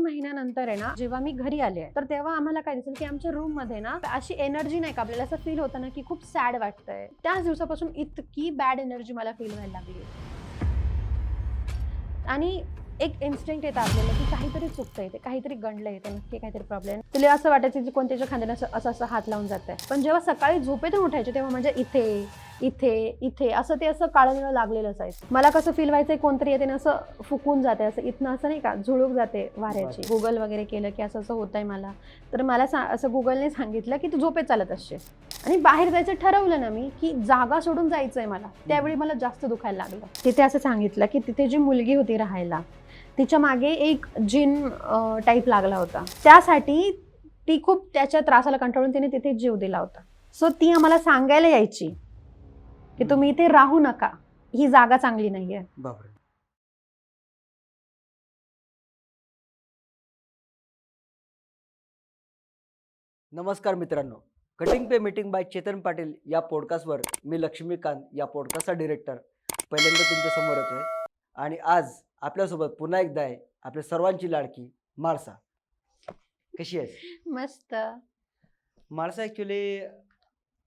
दोन महिन्यानंतर आहे ना जेव्हा मी घरी आले तर तेव्हा आम्हाला काय दिसेल की आमच्या रूममध्ये ना अशी एनर्जी नाही का आपल्याला असं फील होतं ना की खूप सॅड वाटतंय. त्याच दिवसापासून इतकी बॅड एनर्जी मला फील व्हायला लागली. आणि एक इन्स्टिंक्ट येतं आपल्याला की काहीतरी चुकतं येते काहीतरी गंडलं येतं नक्की काहीतरी प्रॉब्लेम तुला असं वाटायचं की कोणत्याच्या खांद्याने असं असं असं हात लावून जात आहे पण जेव्हा सकाळी झोपेतून उठायचे तेव्हा म्हणजे इथे इथे इथे. असं ते असं काळं लागलेलं असायचं मला कसं फील व्हायचं कोणतरी येते ना असं फुकून जाते असं इथनं असं नाही का झुळूक जाते वाऱ्याची. गुगल वगैरे केलं की असं असं होत आहे मला. तर मला सा असं गुगलने सांगितलं की तू झोपेत चालत असशील. आणि बाहेर जायचं ठरवलं ना मी की जागा सोडून जायचंय मला. त्यावेळी मला जास्त दुखायला लागलं. तिथे असं सांगितलं की तिथे जी मुलगी होती राहायला तिच्यामागे एक जिन टाईप लागला होता. त्यासाठी ती खूप त्याच्या त्रासाला कंटाळून तिने तिथे जीव दिला होता. सो ती आम्हाला सांगायला यायची. की तुम्ही इथे राहू नका. ही जागा चांगली नाहीये. बापरे. नमस्कार मित्रांनो. कटिंग पे मीटिंग बाय चेतन पाटील या पॉडकास्टवर मी लक्ष्मीकांत या पॉडकास्टचा डिरेक्टर पहिल्यांदा तुमच्यासमोर येतोय. आणि आज आपल्यासोबत पुन्हा एकदा आहे आपल्या सर्वांची लाडकी माळसा. कशी आहेस? मस्त. माळसा ॲक्च्युली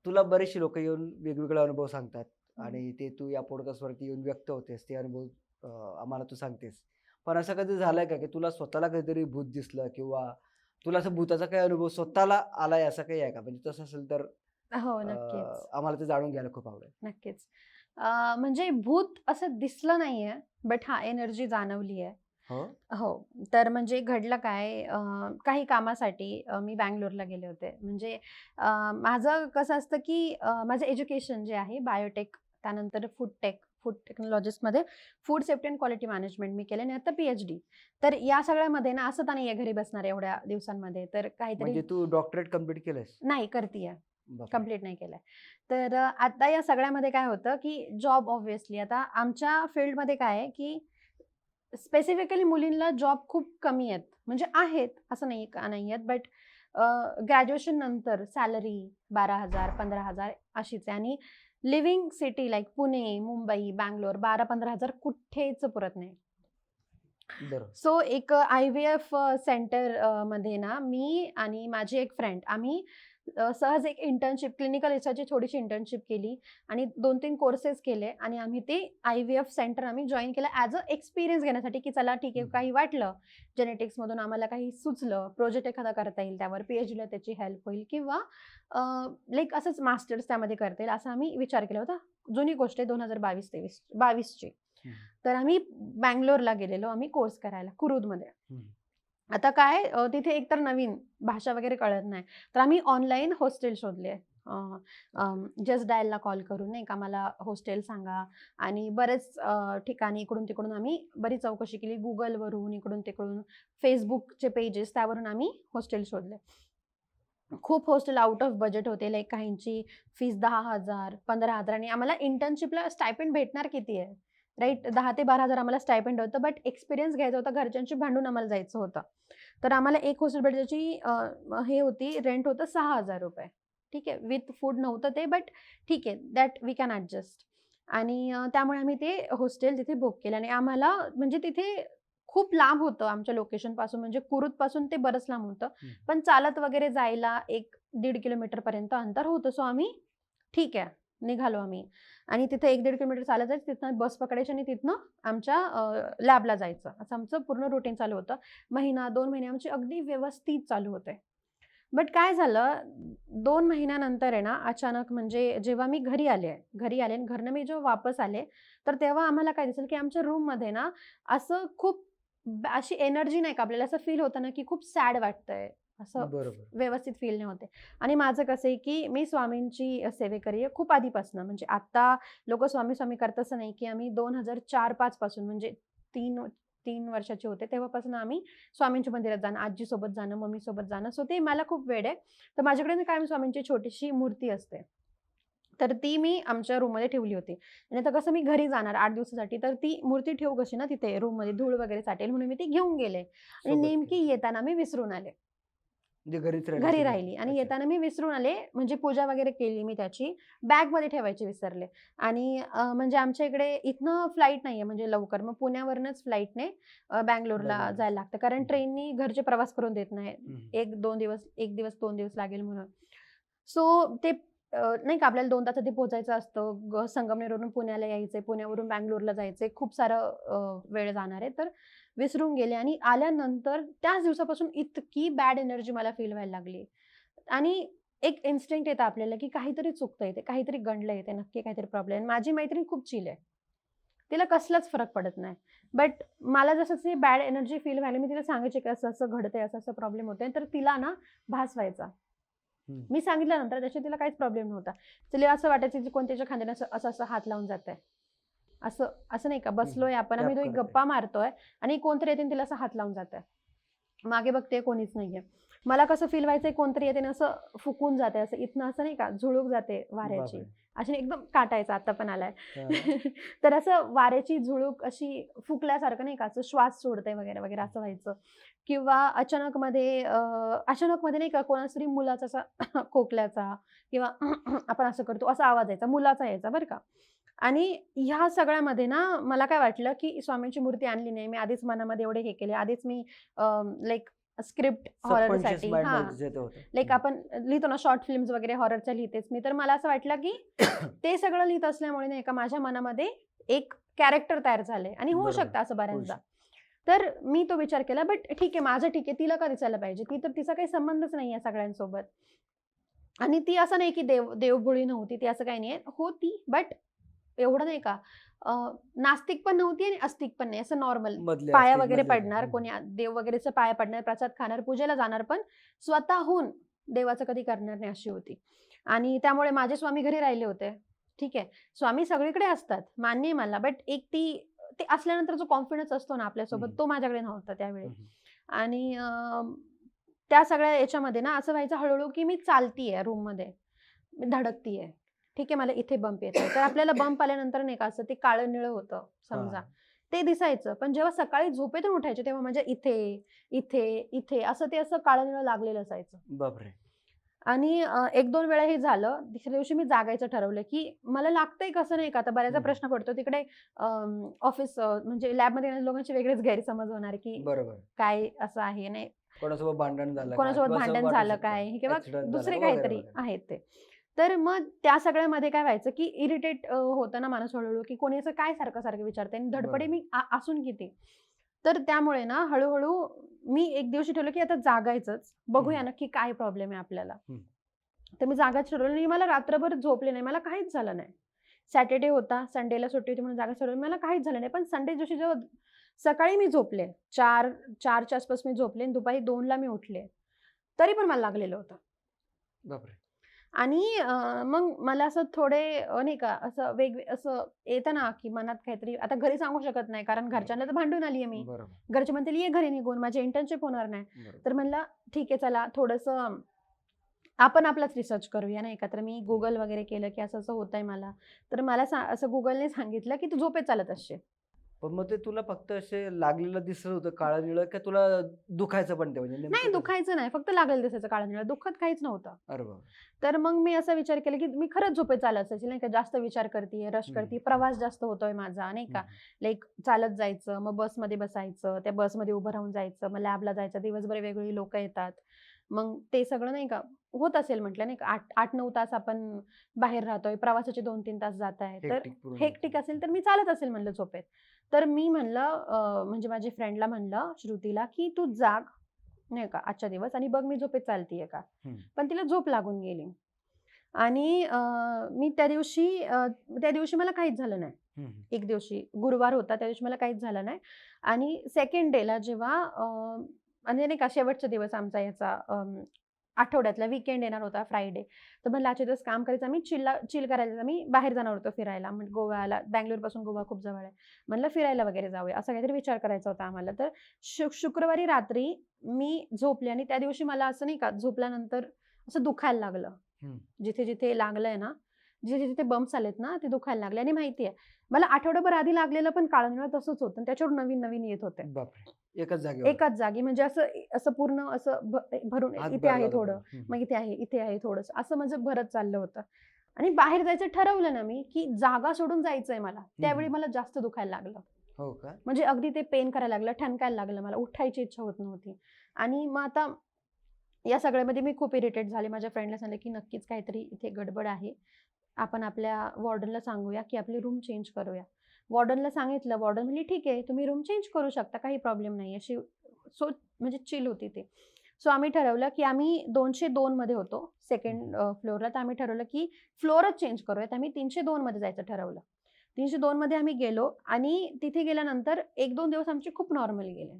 तुला बरेचसे लोक येऊन वेगवेगळे अनुभव सांगतात आणि ते तू या पॉडकास्टवरती येऊन व्यक्त होतेस ते अनुभव आम्हाला तू सांगतेस. पण असं कधी झालंय का की तुला स्वतःला काहीतरी भूत दिसलं किंवा तुला असं भूताचा काही अनुभव स्वतःला आलाय असं काही आहे का? म्हणजे तसं असेल तर हो नक्कीच. आम्हाला ते जाणून घ्यायला खूप आवडेल. नक्कीच. म्हणजे भूत असं दिसलं नाहीये बट हा एनर्जी जाणवली आहे हो? हो. तर म्हणजे घडलं काय काही कामासाठी मी बँगलोरला गेले होते. म्हणजे माझं कसं असतं की माझं एज्युकेशन जे आहे बायोटेक त्यानंतर food tech food टेक्नॉलॉजिस्टमध्ये food safety and quality management मी केलं आणि आता पी एच डी. तर या सगळ्यामध्ये ना असं तर नाही आहे घरी बसणार एवढ्या दिवसांमध्ये. तर काहीतरी म्हणजे तू डॉक्टरेट कंप्लीट केलंयस? नाही करतीये. बापरे. कंप्लीट नाही केलंय. तर आता या सगळ्यामध्ये काय होतं की जॉब ऑब्व्हियसली. आता आमच्या फील्डमध्ये काय आहे की स्पेसिफिकली मुलींना जॉब खूप कमी आहेत. म्हणजे आहेत असं नाही का नाही आहेत बट ग्रॅज्युएशन नंतर सॅलरी बारा हजार पंधरा हजार अशीच आहे. आणि living city like Pune Mumbai Bangalore बारा पंधरा हजार कुठेच पुरत नाही. सो एक आय व्ही एफ सेंटरमध्ये ना मी आणि माझी एक फ्रेंड आम्ही सहज एक इंटर्नशिप क्लिनिकल रिसर्चची थोडीशी इंटर्नशिप केली आणि दोन तीन कोर्सेस केले आणि आम्ही ते आय व्ही एफ सेंटर आम्ही जॉईन केलं ॲज अ एक्सपिरियन्स घेण्यासाठी की चला ठीक आहे. काही वाटलं जेनेटिक्समधून आम्हाला काही सुचलं प्रोजेक्ट एखादा करता येईल त्यावर पी एच डीला त्याची हेल्प होईल किंवा लाईक असंच मास्टर्स त्यामध्ये करता येईल असा आम्ही विचार केला होता जुनी गोष्ट आहे दोन हजार बावीस तेवीस बावीसची. तर आम्ही बँगलोरला गेलेलो आम्ही कोर्स करायला कुरुदमध्ये. आता काय तिथे एकतर नवीन भाषा वगैरे कळत नाही. तर आम्ही ऑनलाईन हॉस्टेल शोधले. जस्ट डायलला कॉल करून नाही का मला हॉस्टेल सांगा. आणि बरेच ठिकाणी इकडून तिकडून आम्ही बरी चौकशी केली. गुगलवरून इकडून तिकडून फेसबुकचे पेजेस त्यावरून आम्ही हॉस्टेल शोधले. खूप हॉस्टेल आउट ऑफ बजेट होते. लाईक काहींची फीस दहा हजार पंधरा हजार. आणि आम्हाला इंटर्नशिपला स्टायपेंड भेटणार किती आहे? राईट दहा ते बारा हजार आम्हाला स्टायपेंड होतं बट एक्सपिरियन्स घ्यायचा होता घरच्यांशी भांडून आम्हाला जायचं होतं. तर आम्हाला एक हॉस्टेल भेटायची हे होती रेंट होतं सहा हजार रुपये. ठीक आहे? विथ फूड नव्हतं ते बट ठीक आहे दॅट वी कॅन ॲडजस्ट आणि त्यामुळे आम्ही ते हॉस्टेल तिथे बुक केलं. आणि आम्हाला म्हणजे तिथे खूप लांब होतं आमच्या लोकेशनपासून म्हणजे कुरुतपासून ते बरंच लांब होतं. पण चालत वगैरे जायला एक दीड किलोमीटरपर्यंत अंतर होतं. सो आम्ही ठीक आहे. निघालो आम्ही. आणि तिथे एक दीड किलोमीटर चालत जायचं तिथनं बस पकडायची आणि तिथनं आमच्या लॅबला जायचं. असं आमचं पूर्ण रुटीन चालू होतं. महिना दोन महिने आमचे अगदी व्यवस्थित चालू होते. बट काय झालं दोन महिन्यानंतर आहे ना अचानक म्हणजे जेव्हा मी घरी आले घरी आले आणि घरनं मी जेव्हा वापस आले तर तेव्हा आम्हाला काय दिसेल की आमच्या रूममध्ये ना असं खूप अशी एनर्जी नाही का आपल्याला असं फील होतं ना की खूप सॅड वाटतंय. असं बरोबर. व्यवस्थित फील नाही होते. आणि माझं कसं आहे की मी स्वामींची सेवेकरी खूप आधीपासून म्हणजे आता लोक स्वामी स्वामी करत असं नाही की आम्ही दोन हजार चार पाच पासून म्हणजे तीन तीन वर्षाचे होते तेव्हापासून आम्ही स्वामींच्या मंदिरात जाणं आजीसोबत जाणं मम्मीसोबत जाणं. सो ते मला खूप वेळ आहे. तर माझ्याकडे ना कायम स्वामींची छोटीशी मूर्ती असते. तर ती मी आमच्या रूममध्ये ठेवली होती. आणि आता कसं मी घरी जाणार आठ दिवसासाठी तर ती मूर्ती ठेवू कशी ना तिथे रूममध्ये धूळ वगैरे साठेल म्हणून मी ती घेऊन गेले. आणि सोबत नेमकी. येताना मी विसरून आले. घरी राहिली आणि. येताना मी विसरून आले म्हणजे पूजा वगैरे केली मी त्याची बॅगमध्ये ठेवायची विसरले आणि म्हणजे आमच्या इकडे इथनं फ्लाईट नाहीये म्हणजे लवकर मग पुण्यावरनच फ्लाईटने बँगलोरला. जायला लागतं कारण. ट्रेननी घरचे प्रवास करून देत नाही. एक दोन दिवस एक दिवस दोन दिवस लागेल म्हणून सो ते नाही का आपल्याला दोन तासात पोहोचायचं असतं. ग- संगमनेरवरून पुण्याला यायचंय पुण्यावरून बँगलोरला जायचंय खूप सारं वेळ जाणार आहे. तर विसरून गेले आणि आल्यानंतर त्याच दिवसापासून इतकी बॅड एनर्जी मला फील व्हायला लागली. आणि एक इन्स्टिंक्ट येतं आपल्याला की काहीतरी चुकतं येते काहीतरी गणलं येते नक्की काहीतरी प्रॉब्लेम माझी मैत्रीण खूप चिल आहे. तिला कसलाच फरक पडत नाही. बट मला जसं ते बॅड एनर्जी फील व्हायला मी तिला सांगायचे की असं असं घडतंय असं असं प्रॉब्लेम होते तर तिला ना भास व्हायचा मी सांगितल्यानंतर त्याच्या तिला काहीच प्रॉब्लेम नव्हता. तिला असं वाटायचं की कोणत्याच्या खांद्याने असं असं असं हात लावून जात आहे असं असं नाही का? बसलोय आपण आम्ही दोघी. गप्पा मारतोय आणि कोणतरी येते तिला असं हात लावून जात आहे मागे बघते कोणीच नाहीये. मला कसं फील व्हायचंय कोणतरी येते असं फुकून जाते असं इथनं असं नाही का झुळूक जाते वाऱ्याची. अशी एकदम काटायचं आता पण आलाय. तर असं वाऱ्याची झुळूक अशी फुकल्यासारखं नाही का असं श्वास सोडते वगैरे वगैरे असं व्हायचं. किंवा अचानक मध्ये अचानक मध्ये नाही का कोणाचा तरी मुलाचा असा खोकल्याचा किंवा आपण असं करतो असा आवाज यायचा मुलाचा यायचा बरं का. आणि ह्या सगळ्यामध्ये ना मला काय वाटलं की स्वामींची मूर्ती आणली नाही. मी आधीच मनामध्ये एवढे हे केले. आधीच मी लाईक स्क्रिप्ट हॉररसाठी हा. लाईक आपण लिहितो ना शॉर्ट फिल्म्स वगैरे हॉररच्या लिहितेच मी. तर मला असं वाटलं की ते सगळं लिहित असल्यामुळे नाही का माझ्या मनामध्ये एक कॅरेक्टर तयार झाले आणि होऊ. शकतं असं बऱ्याचदा. तर मी तो विचार केला बट ठीक आहे माझं ठीक आहे तिला का दिसायला पाहिजे? ती तर तिचा काही संबंधच नाही आहे सगळ्यांसोबत. आणि ती असं नाही की देव देवभोळी नव्हती ती असं काही नाही होती बट एवढं नाही का नास्तिक पण नव्हती आणि अस्तिक पण नाही असं नॉर्मल. पाया वगैरे. पडणार. कोणी देव वगैरेचं पाया पडणार प्रसाद खाणार पूजेला जाणार पण स्वतःहून देवाचं कधी करणार नाही अशी होती. आणि त्यामुळे माझे स्वामी घरी राहिले होते. ठीक आहे स्वामी सगळीकडे असतात मान्य आहे मला बट एक ती ते असल्यानंतर जो कॉन्फिडन्स असतो ना आपल्यासोबत. तो माझ्याकडे नव्हता त्यावेळी. आणि त्या सगळ्या याच्यामध्ये ना असं व्हायचं हळूहळू की मी चालतीये रूममध्ये मी धडकतीये. ठीक आहे मला इथे बंप येतोय. तर आपल्याला बंप आल्यानंतर नाही का असं ते काळं निळं होतं समजा. ते दिसायचं. पण जेव्हा सकाळी झोपेतून उठायचे तेव्हा म्हणजे इथे इथे इथे असं ते असं काळं निळं लागलेलं असायचं. बापरे. आणि एक दोन वेळा हे झालं दुसऱ्या दिवशी मी जागायचं ठरवलं की मला लागतंय कसं नाही का आता बऱ्याचदा हम्म. प्रश्न पडतो तिकडे ऑफिस म्हणजे लॅबमध्ये लोकांचे वेगळेच गैरसमज होणार की बरोबर काय असं आहे नाही कोणासोबत भांडण झालं? कोणासोबत भांडण झालं. काय किंवा दुसरे काहीतरी. आहेत ते तर मग त्या सगळ्यामध्ये काय व्हायचं की इरिटेट होतं ना माणूस हळूहळू की कोणी असं काय सारखं सारखं विचारते आणि धडपडे. मी असून किती तर त्यामुळे ना हळूहळू मी एक दिवशी ठरवलं की आता जागायचंच. बघूया. नक्की काय प्रॉब्लेम आहे आपल्याला. तर मी जागाच ठरवलं आणि मला रात्रभर झोपले नाही. मला काहीच झालं नाही. सॅटर्डे होता संडेला सुट्टी होती म्हणून जागा ठरवली. मला काहीच झालं नाही. पण संडे दिवशी जेव्हा सकाळी मी झोपले चार चारच्या आसपास मी झोपले आणि दुपारी दोनला मी उठले तरी पण मला लागलेलं होतं. बापरे! आणि मग मला असं थोडे नाही का असं वेग असं येतं ना की मनात काहीतरी आता घरी सांगू शकत नाही कारण घरच्यांना तर भांडून आली आहे मी. घरचे म्हणतील ये घरी निघून माझे इंटर्नशिप होणार नाही. तर म्हणलं ठीक आहे चला थोडंसं आपण आपलाच रिसर्च करूया नाही का. तर मी गुगल वगैरे केलं की असं असं होतंय मला. तर मला सा- असं गुगलने सांगितलं की तू झोपेत चालत असशील. पण मग ते तुला फक्त असे लागलेलं दिसत होतं काळं निळं का तुला दुखायचं पण ते म्हणजे नाही? दुखायचं नाही फक्त लागेल दिसायचं काळा निळा दुःखत काहीच नव्हतं अरे. तर मग मी असा विचार केला की मी खरंच झोपेत चालत असेल नाही का जास्त विचार करते रश हम्म. करते प्रवास जास्त होतोय माझा नाही का हम्म. लाईक चालत जायचं मग बसमध्ये बसायचं त्या बसमध्ये उभं राहून जायचं मग लॅबला जायचं दिवसभर वेगवेगळी लोक येतात मग ते सगळं नाही का होत असेल म्हटलं नाही का आठ आठ नऊ तास आपण बाहेर राहतोय प्रवासाचे दोन तीन तास जात आहे तर हेक्टिक. असेल तर मी चालत असेल म्हणलं झोपेत तर मी म्हणलं म्हणजे माझ्या फ्रेंडला म्हणलं श्रुतीला की तू जाग नाही का आजच्या दिवस आणि बघ मी झोपेत चालतीये का. पण तिला झोप लागून गेली आणि मी त्या दिवशी त्या दिवशी मला काहीच झालं नाही. एक दिवशी गुरुवार होता त्या दिवशी मला काहीच झालं नाही आणि सेकंड डेला जेव्हा म्हणजे नाही का शेवटचा दिवस आमचा याचा आठवड्यातला विकेंड येणार होता फ्रायडे तर म्हणलं आजचे दिवस काम करायचं आम्ही चिल्ला चिल करायला आम्ही बाहेर जाणार होतो फिरायला. म्हणजे गोव्याला बँगलोरपासून गोवा खूप जवळ आहे. म्हणलं फिरायला वगैरे जाऊया. असा काहीतरी विचार करायचा होता आम्हाला. तर शु शुक्रवारी रात्री मी झोपले आणि त्या दिवशी मला असं नाही का झोपल्यानंतर असं दुखायला लागलं. जिथे जिथे लागलंय ना जिथे जिथे बम्प्स आलेत ना ते दुखायला लागले. आणि माहिती आहे मला आठवड्याभर आधी लागलेलं पण काळं तसंच होतं आणि त्याच्यावर नवीन नवीन येत होते. एकच जागेवर. एकाच जागी. म्हणजे असं असं पूर्ण असं भरून इथे आहे थोडं. मग इथे आहे इथे आहे थोडस. असं माझं भरत चाललं होतं. आणि बाहेर जायचं ठरवलं ना मी की जागा सोडून जायचंय मला. त्यावेळी. मला जास्त दुखायला लागलं. हो का? म्हणजे अगदी ते पेन करायला लागलं ठणकायला लागलं मला. उठायची इच्छा होत नव्हती. आणि मग आता या सगळ्यामध्ये मी खूप इरिटेट झाले. माझ्या फ्रेंडला सांगितलं की नक्कीच काहीतरी इथे गडबड आहे. आपण आपल्या वॉर्डनला सांगूया की आपली रूम चेंज करूया. वॉर्डनला सांगितलं वॉर्डन म्हणली ठीक आहे तुम्ही रूम चेंज करू शकता काही प्रॉब्लेम नाही. अशी सो म्हणजे चिल होती ते. सो आम्ही ठरवलं की आम्ही दोनशे दोनमध्ये होतो सेकंड फ्लोअरला तर आम्ही ठरवलं की फ्लोअरच चेंज करूयात. आम्ही तीनशे दोनमध्ये जायचं ठरवलं. तीनशे दोनमध्ये आम्ही गेलो आणि तिथे गेल्यानंतर एक दोन दिवस आमचे खूप नॉर्मल गेले.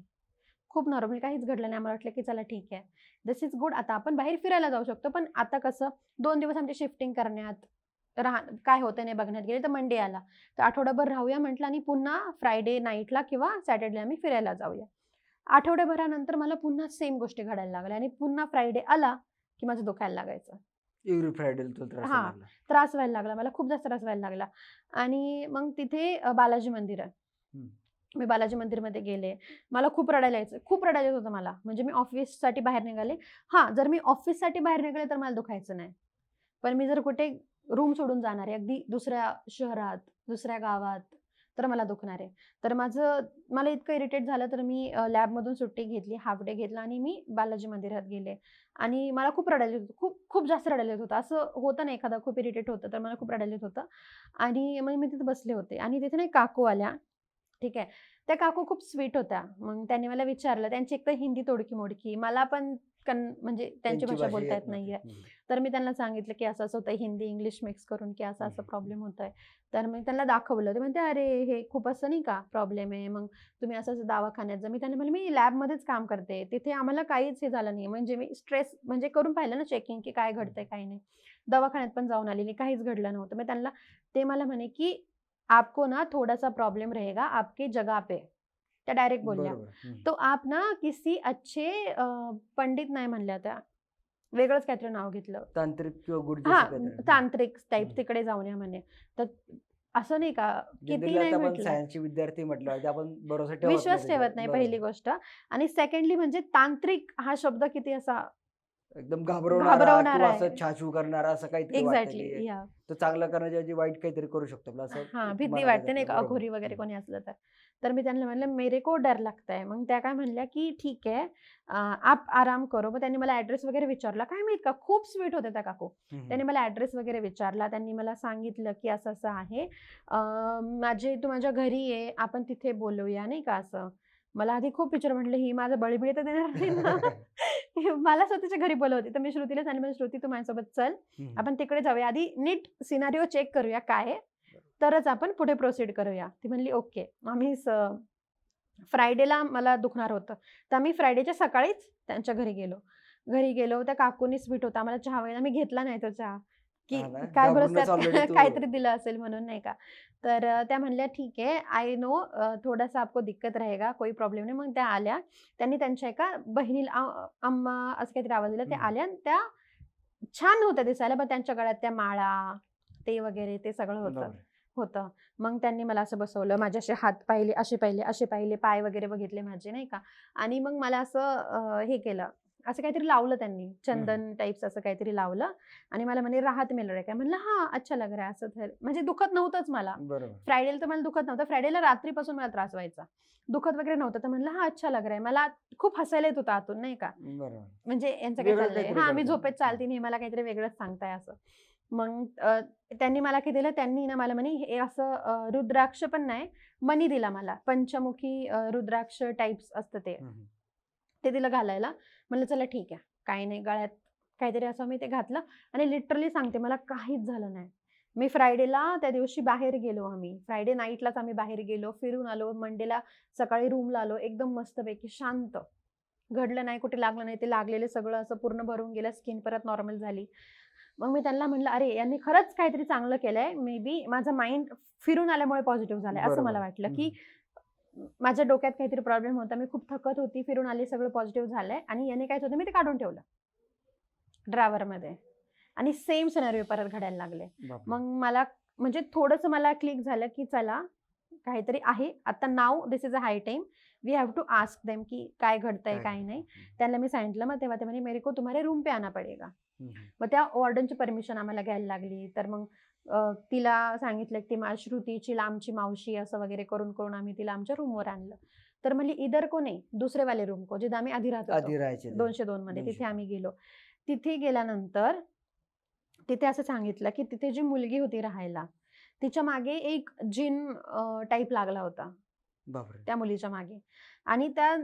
खूप नॉर्मल काहीच घडलं नाही. आम्हाला वाटलं की चला ठीक आहे. दिस इज गुड आता आपण बाहेर फिरायला जाऊ शकतो. पण आता कसं दोन दिवस आमचे शिफ्टिंग करण्यात राह काय होतं नाही बघण्यात गेले तर मंडे आला. तर आठवडाभर राहूया म्हटलं आणि पुन्हा फ्रायडे नाईटला किंवा सॅटर्डे आम्ही फिरायला जाऊया. आठवड्याभरानंतर मला पुन्हा सेम गोष्टी घडायला लागल्या आणि पुन्हा फ्रायडे आला की माझं दुखायला लागायचं. एव्हरी फ्रायडे हा. लागला. त्रास व्हायला लागला. मला खूप जास्त त्रास व्हायला लागला. आणि मग तिथे बालाजी मंदिर आहे. मी बालाजी मंदिरमध्ये गेले. मला खूप रडायला यायचं. खूप रडायला येत होतं मला. म्हणजे मी ऑफिससाठी बाहेर निघाले. हां जर मी ऑफिससाठी बाहेर निघाले तर मला दुखायचं नाही. पण मी जर कुठे रूम सोडून जाणार आहे अगदी दुसऱ्या शहरात दुसऱ्या गावात तर मला दुखणार. आहे तर माझं मला इतकं इरिटेट झालं तर मी लॅबमधून सुट्टी घेतली हाफ डे घेतला आणि मी बालाजी मंदिरात गेले. आणि मला खूप रडायला होतं खूप खूप जास्त रडायला येत होतं. असं होतं ना एखादा खूप इरिटेट होतं तर मला खूप रडायला येत होतं. आणि मग मी तिथे बसले होते. आणि तिथे नाही काकू आल्या ठीक आहे. त्या काकू खूप स्वीट होत्या. मग त्यांनी मला विचारलं त्यांची एक तर हिंदी तोडकी मोडकी मला पण कन म्हणजे त्यांची भाषा बोलता येत नाहीये. तर मी त्यांना सांगितलं की असं असं होतं हिंदी इंग्लिश मिक्स करून की असं असं. प्रॉब्लेम होत आहे तर मी त्यांना दाखवलं. ते म्हणते अरे हे खूप असं नाही का प्रॉब्लेम आहे? मग तुम्ही असं असं दवाखान्यात जा. मी त्यांना म्हणलं मी लॅबमध्येच काम करते. तिथे आम्हाला काहीच हे झालं नाही म्हणजे मी स्ट्रेस म्हणजे करून पाहिलं ना चेकिंग की काय घडतंय काय नाही. दवाखान्यात पण जाऊन आलेली काहीच घडलं नव्हतं. मी त्यांना ते मला म्हणे की आपको ना थोड़ा सा प्रॉब्लम रहेगा आपके जगह पे त्या डायरेक्ट बोलल्या. तो आप ना किसी अच्छे पंडित नाही म्हणल्या त्या वेगळंच काहीतरी नाव घेतलं तांत्रिक किंवा हा. तांत्रिक टाईप. तिकडे जाऊन या म्हणे तर असं नाही का किती नाही विद्यार्थी म्हटलं आपण विश्वास ठेवत. नाही. पहिली गोष्ट आणि सेकंडली म्हणजे तांत्रिक हा शब्द किती असा एकदम घाबरवणारा असं. छाछू करणारा असं काहीतरी एक्झॅक्टली की या तो चांगला करण्याच्या वाईट काहीतरी करू शकतो. आपलं असं हा एक भीती वाटते नाही का. अघोरी. वगैरे. कोणी असलं तर. तर मी त्यांना म्हणलं मेरे को डर लगता है. मग त्या काय म्हणल्या की ठीक आहे आप आराम करो. मग त्यांनी मला ऍड्रेस वगैरे विचारला. काय माहीत का? खूप स्वीट होते त्या काकू. त्यांनी मला ऍड्रेस वगैरे विचारला. त्यांनी मला सांगितलं की असं असं आहे माझे तू माझ्या घरी ये. आपण तिथे बोलूया नाही का? असं. मला आधी खूप विचार म्हटलं ही माझं बळीबिळी तर देणार नाही ना. मला स्वतःच्या घरी बोलवते. तर मी श्रुतीला सांगितलं श्रुती तू माझ्यासोबत चल. आपण तिकडे जाऊया. आधी नीट सिनारिओ चेक करूया काय आहे. तरच आपण पुढे प्रोसीड करूया. ती म्हणली ओके. आम्ही फ्रायडेला मला दुखणार होतं. तर आम्ही फ्रायडेच्या सकाळीच त्यांच्या घरी गेलो. घरी गेलो. त्या काकूनी स्वीट होता. आम्हाला चहा वगैरे आम्ही घेतला नाही तो चहा. की काय तू- काहीतरी दिलं असेल म्हणून नाही का? तर त्या म्हणल्या ठीक आहे आय नो थोडासा आपको दिक्कत रहेगा कोई प्रॉब्लेम नाही. मग त्या आल्या. त्यांनी त्यांच्या एका बहिणीला अम्मा असं काहीतरी आवाज दिला. त्या. आल्या त्या छान होत्या दिसायला पण त्यांच्या गळ्यात त्या माळा ते वगैरे ते सगळं होतं. होतं. मग त्यांनी मला असं बसवलं माझे असे हात पाहिले असे पाहिले असे पाहिले पाय वगैरे बघितले माझे नाही का? आणि मग मला असं हे केलं. असं काहीतरी लावलं त्यांनी. चंदन टाईप्स असं काहीतरी लावलं आणि मला म्हणे राहत मिल रे. काय म्हणलं हा अच्छा लग रहा है असं तर. म्हणजे दुखत नव्हतंच मला. बरोबर. फ्रायडेला तर मला दुखत नव्हतं. फ्रायडेला रात्रीपासून मला त्रास व्हायचा. दुखत वगैरे नव्हतं. तर म्हणलं हा अच्छा लग रहा है. मला खूप हसायला येत होतं आतून नाही का? बरोबर. म्हणजे यांचं काय वेगळं चाललंय? काहीतरी हा मी. झोपेत चालते नाही मला काहीतरी वेगळंच सांगताय असं. मग अ, त्यांनी मला काय दिलं? त्यांनी ना मला म्हणे हे असं अ, रुद्राक्ष पण नाही मनी दिला मला. पंचमुखी अ, रुद्राक्ष टाईप्स असतं ते. हम्म. ते दिलं घालायला. म्हणलं चला ठीक आहे काही नाही गळ्यात काहीतरी असं मी ते घातलं आणि लिटरली सांगते मला काहीच झालं नाही. मी फ्रायडेला त्या दिवशी बाहेर गेलो आम्ही. फ्रायडे नाईटलाच आम्ही बाहेर गेलो फिरून आलो मंडेला सकाळी रूमला आलो एकदम मस्तपैकी शांत. घडलं नाही कुठे लागलं नाही ते लागलेलं सगळं असं पूर्ण भरून गेलं स्किन परत नॉर्मल झाली. मग मी त्यांना म्हणलं अरे यांनी खरंच काहीतरी चांगलं केलंय मे बी माझं माइंड फिरून आल्यामुळे पॉझिटिव्ह झालंय असं. मला वाटलं की माझ्या डोक्यात काहीतरी प्रॉब्लेम होता. मी खूप थकत होती. फिरून आली सगळं पॉझिटिव्ह झालंय. आणि याने काय होतं मी ते काढून ठेवलं. ड्रायव्हरमध्ये आणि सेम सिनारिओ परत घडायला लागले. मग मला म्हणजे थोडंसं मला क्लिक झालं की चला काहीतरी आहे. आता नाव this is a high time we have to ask them की काय घडतंय काय नाही. त्यांना मी सांगितलं मग तेव्हा ते म्हणे मेरे को तुम्हारे रूम पे आना पडेगा. मग त्या वॉर्डनची परमिशन आम्हाला घ्यायला लागली. तर मग तिला सांगितलं की मा श्रुतीची लांबची मावशी असं वगैरे करून करून आम्ही तिला आमच्या रूमवर आणलं. तर म्हणली इधर को नाही दुसरे वाले रूम को जिथे आम्ही आधी राहत. दोनशे दोन मध्ये तिथे 202. आम्ही गेलो. तिथे गेल्यानंतर तिथे असं सांगितलं की तिथे जी मुलगी होती राहायला तिच्यामागे एक जिन टाईप लागला होता. त्या मुलीच्या मागे. आणि त्या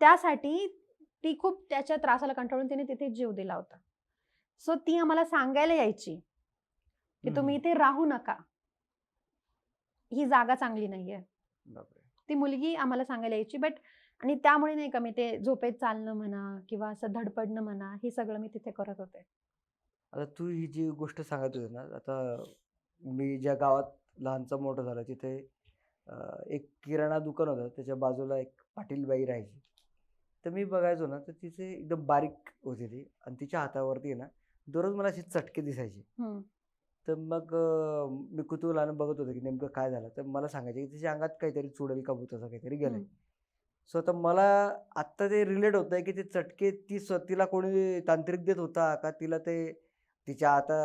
त्यासाठी ती खूप त्याच्या त्रासाला कंटाळून तिने तिथे जीव दिला होता. सो ती आम्हाला सांगायला यायची. की तुम्ही इथे राहू नका. ही जागा चांगली नाहीये. ती मुलगी आम्हाला सांगायला यायची बट आणि त्यामुळे नाही का मी ते झोपेत चालणं म्हणा किंवा असं धडपडणं म्हणा हे सगळं मी तिथे करत होते. आता तू ही जी गोष्ट सांगत होती ना आता मी ज्या गावात लहानचा मोठं झालं तिथे एक किराणा दुकान होतं त्याच्या बाजूला एक पाटील बाई राहायची. तर मी बघायचो ना तर तिचे एकदम बारीक होती ती आणि तिच्या हातावरती ना दररोज मला असे चटके दिसायचे. तर मग मी कुतूहलानं बघत होतो की नेमकं काय झालं. तर मला सांगायचे की तिच्या अंगात काहीतरी चुडेल का भूताचं काहीतरी गेलंय. हम्म. सो आता मला आत्ता ते रिलेट होत आहे की ते चटके ती स्व तिला कोणी तांत्रिक देत होता का तिला ते तिच्या आता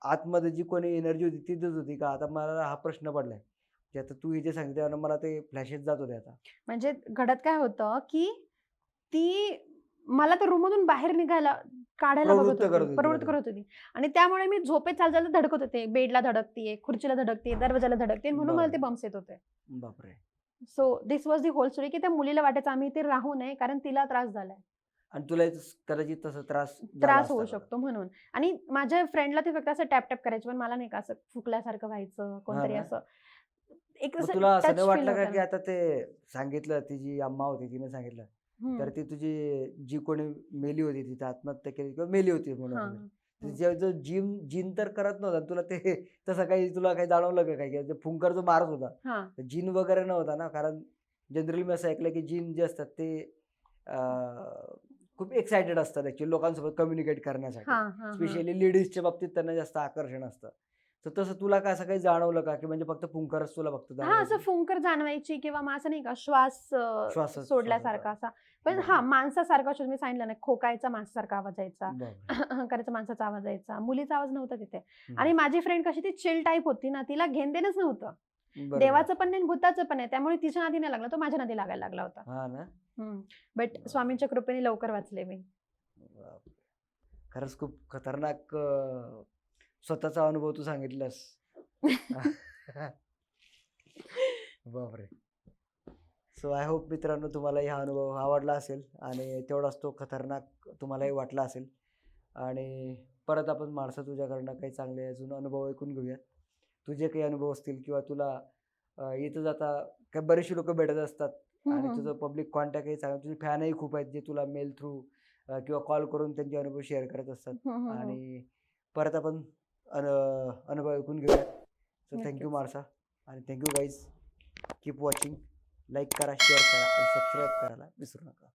आतमध्ये जी कोणी एनर्जी होती ती देत होती का? आता मला हा प्रश्न पडलाय. की आता तू हे जे सांगितलं मला ते फ्लॅशेस जात होते आता. म्हणजे घडत काय होतं की ती मला तर रूममधून बाहेर निघायला काढायला बघत प्रवृत्त करत होती होती प्रवृत्त. करत होती आणि त्यामुळे मी झोपेत चाल चालत धडकत होते बेडला धडकते खुर्चीला धडकते दरवाजाला धडकते म्हणून मला ते. बम्स येत होते बापरे so this was the whole story की त्या मुलीला वाटायचं आम्ही इथे राहू नये कारण तिला त्रास झालाय आणि तुला कदाचित तसं त्रास झाला त्रास होऊ असता का? शकतो म्हणून आणि माझ्या फ्रेंडला ते फक्त असं टॅप टॅप करायचे पण मला नाही का असं फुकल्यासारखं व्हायचं कोणतरी ना? असं एक मग असं तुला असं touch नाही feel वाटलं का की. आता ते सांगितलं ती जी अम्मा होती तिने सांगितलं. तर ती तुझी जी कोणी मेली होती तिथे आत्महत्या केली किंवा मेली होती म्हणून. तिच्या जो जिम जिन तर करत नव्हता तुला ते तसं काही तुला काही जाणवलं का काही? फुंकर जो मारत होता. हा. जिन वगैरे नव्हता ना कारण जनरली मी असं ऐकलं की जिन जे असतात ते खूप एक्सायटेड असतात ऍक्च्युली लोकांसोबत कम्युनिकेट करण्यासाठी. स्पेशली लेडीजच्या बाबतीत त्यांना जास्त आकर्षण असतं. तर तसं तुला काय असं काही जाणवलं का? की म्हणजे फक्त फुंकरच तुला फक्त हा असं? फुंकर जाणवायची किंवा मग असं नाही का श्वास अं, श्वास- सोडल्यासारखा असा. पण बरोबर. हा माणसासारखा शोध मी सांगितलं ना खोकायचा माणसासारखा आवाज यायचा. बापरे. करायचा माणसाचा आवाज यायचा. मुलीचा आवाज नव्हता तिथे. आणि माझी फ्रेंड कशी ती चिल टाईप होती ना तिला घेण देणंच नव्हतं. बरोबर. देवाचं पण नाही आणि भूताचं पण आहे त्यामुळे तिच्या नादी नाही लागला तो माझ्या नादी लागायला लागला होता. हा ना? बट स्वामींच्या कृपेने लवकर वाचले मी. बापरे. खरंच खूप खतरनाक अं, स्वतःचा अनुभव तू सांगितलास. बापरे. सो आय होप मित्रांनो तुम्हाला हा अनुभव आवडला असेल आणि तेवढाच तो खतरनाक तुम्हालाही वाटला असेल. आणि परत आपण माणसं तुझ्याकडनं काही चांगले अजून अनुभव ऐकून घेऊयात तुझे काही अनुभव असतील किंवा तुला इथं जाता काही बरेचसे लोक भेटत असतात आणि. तुझं पब्लिक कॉन्टॅक्टही चांगलं. तुझे फॅनही खूप आहेत जे तुला मेल थ्रू किंवा कॉल करून त्यांचे अनुभव शेअर करत असतात. आणि परत आपण अन- अनुभव ऐकून घेऊया. So thank you. मारसा. आणि thank you guys keep watching like करा शेअर करा आणि सबस्क्राईब करायला विसरू नका.